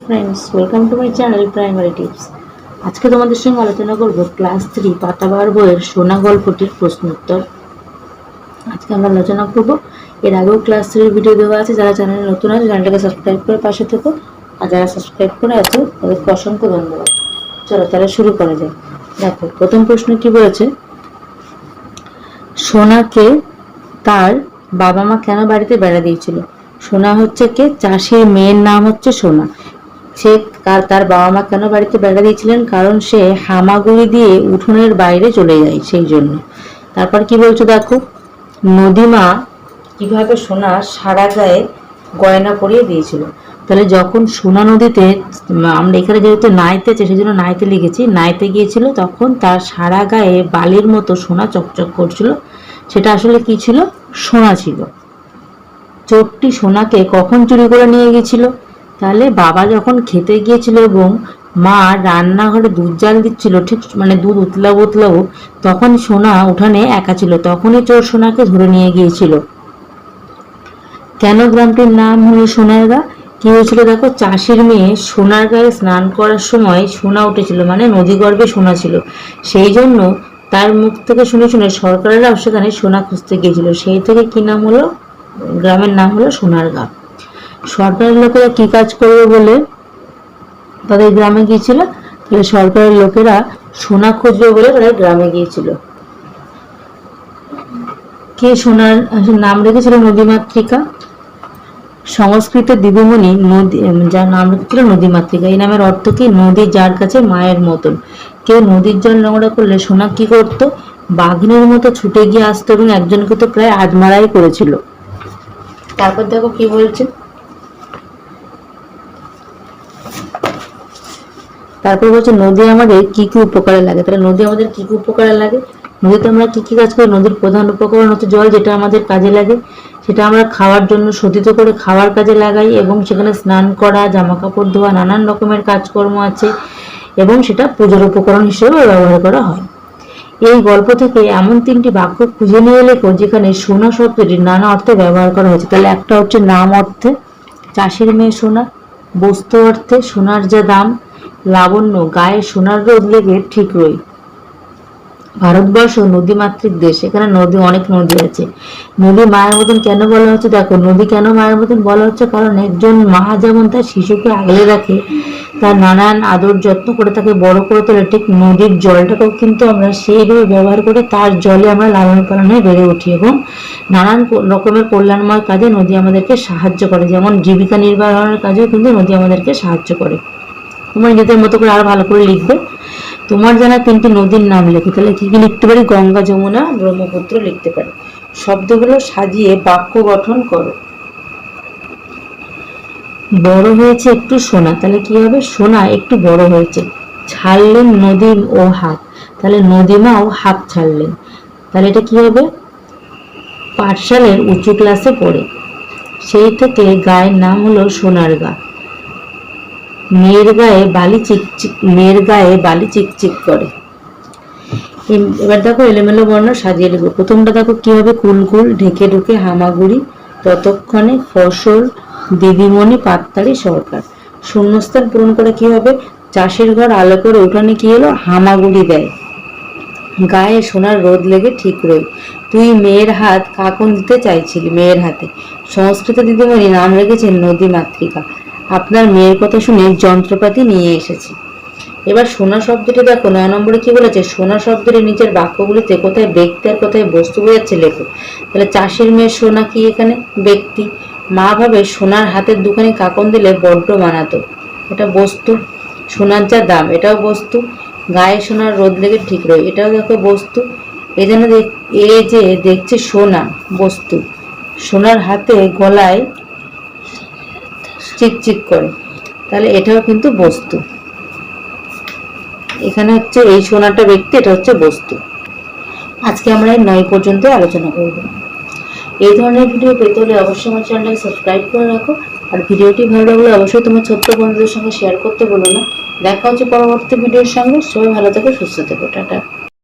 Friends welcome to my channel primary tips আজকে তোমাদের সঙ্গে আলোচনা করব ক্লাস থ্রি পাতাবার বইয়ের সোনা গল্পটির প্রশ্নোত্তর আজকে আমরা আলোচনা করব, এর আগেও ক্লাস থ্রির ভিডিও দেওয়া আছে, যারা চ্যানেলে নতুন আছে, চ্যানেলটাকে সাবস্ক্রাইব করে পাশে থেকো। আর যারা সাবস্ক্রাইব করে আছো, তাদেরকে অসংখ্য ধন্যবাদ। চলো তাহলে শুরু করা যায় দেখো, প্রথম প্রশ্ন কি বলেছে? সোনাকে তার বাবা মা কেন বাড়িতে বেড়া দিয়েছিল? সোনা হচ্ছে কে? চাষির মেয়ের নাম হচ্ছে সোনা। সে তার বাবা মা কেন বাড়িতে বেড়া দিয়েছিলেন? কারণ সে হামাগুড়ি দিয়ে উঠোনের বাইরে চলে যায় সেই জন্য। তারপর কি বলছো দেখো? নদীমা কীভাবে সোনা সারা গায়ে গয়না পরিয়ে দিয়েছিল? তাহলে যখন সোনা নদীতে, আমরা এখানে যেহেতু নাইতে আছে সেই জন্য নাইতে লিখেছি, নাইতে গিয়েছিল, তখন তার সারা গায়ে বালির মতো সোনা চকচক করছিল। সেটা আসলে কি ছিল? সোনা ছিল। চোরটি সোনাকে কখন চুরি করে নিয়ে গেছিল তাহলে বাবা যখন খেতে গিয়েছিল এবং মা রান্নাঘরে দুধ জাল দিচ্ছিল, ঠিক মানে দুধ উতলাবো উতলাবো, তখন সোনা উঠানে একা ছিল। তখনই চোর সোনাকে ধরে নিয়ে গিয়েছিল। কেন গ্রামটির নাম হলো সোনারগা? কি হয়েছিল দেখো, চাষির মেয়ে সোনার গায়ে স্নান করার সময় সোনা উঠেছিল মানে নদী গর্ভে সোনা ছিল। সেই জন্য তার মুখ থেকে শুনে শুনে সরকারেরাও সেখানে সোনা খুঁজতে গিয়েছিল। সেই থেকে কি নাম হলো? গ্রামের নাম হলো সোনারগা। সরকারের লোকেরা কি কাজ করবে বলে তাদের গ্রামে গিয়েছিল, তাহলে সরকারের লোকেরা সোনা খুঁজবে বলে তারা গ্রামে গিয়েছিল। কে সোনার নাম রেখেছিল নদীমাতৃকা? সংস্কৃত দিদিমণি নদী, যার নাম রেখেছিল নদীমাতৃকা। এই নামের অর্থ কি? নদী যার কাছে মায়ের মতন। কেউ নদীর জল নোংরা করলে সোনা কি করতো? বাঘিনীর মতো ছুটে গিয়ে আসতো এবং একজনকে তো প্রায় আজমারাই করেছিল। তারপর দেখো কি বলছে? তারপর বলছে, নদী আমাদের কি কি উপকারে লাগে? তাহলে নদী আমাদের কি কি উপকারে লাগে? নদীতে আমরা কি কি কাজ করি? নদীর প্রধান উপকরণ হচ্ছে জল, যেটা আমাদের কাজে লাগে। সেটা আমরা খাওয়ার জন্য শোধিত করে খাওয়ার কাজে লাগাই এবং সেখানে স্নান করা জামা কাপড় ধোয়া, নানান রকমের কাজকর্ম আছে এবং সেটা পুজোর উপকরণ হিসেবে ব্যবহার করা হয়। এই গল্প থেকে এমন তিনটি বাক্য খুঁজে নিয়ে লেখো যেখানে সোনা শব্দটি নানা অর্থে ব্যবহার করা হয়েছে। তাহলে একটা হচ্ছে নাম অর্থে, চাষির মেয়ে সোনা, বস্তু অর্থে সোনার যা দাম লাবণ্য গায়ে সোনার রোদ লেগে ঠিক রই। ভারতবর্ষ নদীমাতৃক দেশ, এখানে নদী অনেক নদী আছে। নদী মায়ের মতন কেন বলা হচ্ছে? দেখো, নদী কেন মায়ের মতন বলা হচ্ছে? কারণ একজন মা যেমন তার শিশুকে আগলে রাখে, তার নানান আদর যত্ন করে তাকে বড় করে তোলে, ঠিক নদীর জলটাকেও কিন্তু আমরা সেইভাবে ব্যবহার করে তার জলে আমরা লালন পালনে বেড়ে উঠি এবং নানান রকমের কল্যাণময় কাজে নদী আমাদেরকে সাহায্য করে। যেমন জীবিকা নির্বাহনের কাজেও কিন্তু নদী আমাদেরকে সাহায্য করে। তোমার নিজেদের মতো করে আরও ভালো করে লিখবে তোমার জানা তিনটি নদীর নাম লেখো। তাহলে কি কি লিখতে পারি? গঙ্গা, যমুনা, ব্রহ্মপুত্র লিখতে পারি। শব্দগুলো সাজিয়ে বাক্য গঠন করো। বড় হয়েছে একটু সোনা, তাহলে কি হবে? সোনা একটু বড় হয়েছে। ছাড়লেন নদী ও হাত। তাহলে নদীমাও হাত ছাড়লেন। তাহলে এটা কি হবে? পাঠশালের উঁচু ক্লাসে পড়ে। সেই থেকে গায়ের নাম হলো সোনার গা মেয়ের গায়ে বালি চিকচিক মেয়ের গায়ে বালি চিকচিক করে। এবার দেখো এলোমেলো বর্ণ সাজিয়ে লিখব প্রথমটা দেখো কি হবে? কুলকুল ঢেকে ঢুকে হামাগুড়ি, ততক্ষণে ফসল, দিদিমণি পাত্তারি সরকার। শূন্যস্থান পূরণ করে কি হবে? চাষের ঘর আলো করে উঠানে কি হলো হামাগুড়ি দেয়। গায়ে সোনার রোদ লেগে ঠিক রই। তুই মেয়ের হাত কাকন দিতে চাইছিলি, মেয়ের হাতে। সংস্কৃত দিদিমণি নাম রেখেছেন নদী মাতৃকা। আপনার মেয়ের কথা শুনে যন্ত্রপাতি নিয়ে এসেছি। এবার সোনা শব্দটি দেখো, নয় নম্বরে কি বলেছে? সোনা শব্দটি নিচের বাক্যগুলিতে কোথায় ব্যক্তি আর কোথায় বস্তু বোঝাচ্ছে লেখো তাহলে চাষির মেয়ের সোনা কি এখানে? ব্যক্তি। মা ভাবে সোনার হাতের দোকানে কাকন দিলে বড্ড মানাতো। এটা বস্তু, সোনার যা দাম, এটাও বস্তু। গায়ে সোনার রোদ লেগে ঠিক রয়, এটাও দেখো বস্তু। এ যেন এ যে দেখছে সোনা, বস্তু। সোনার হাতে গলায় চিকচিক করে। তাহলে এটাও কিন্তু বস্তু। এখানে হচ্ছে এই সোনাটা ব্যক্তি, এটা হচ্ছে বস্তু। আজকে আমরা এই নয় পর্যন্ত আলোচনা করব। এই ধরনের ভিডিও পেতে হলে অবশ্যই আমার চ্যানেলটাকে সাবস্ক্রাইব করে রাখো। আর ভিডিওটি ভালো লাগলে অবশ্যই তোমার ছোট্ট বন্ধুদের সঙ্গে শেয়ার করতে বলো না। দেখা হচ্ছে পরবর্তী ভিডিওর সঙ্গে। সবাই ভালো থেকো, সুস্থ থেকো। টাটা।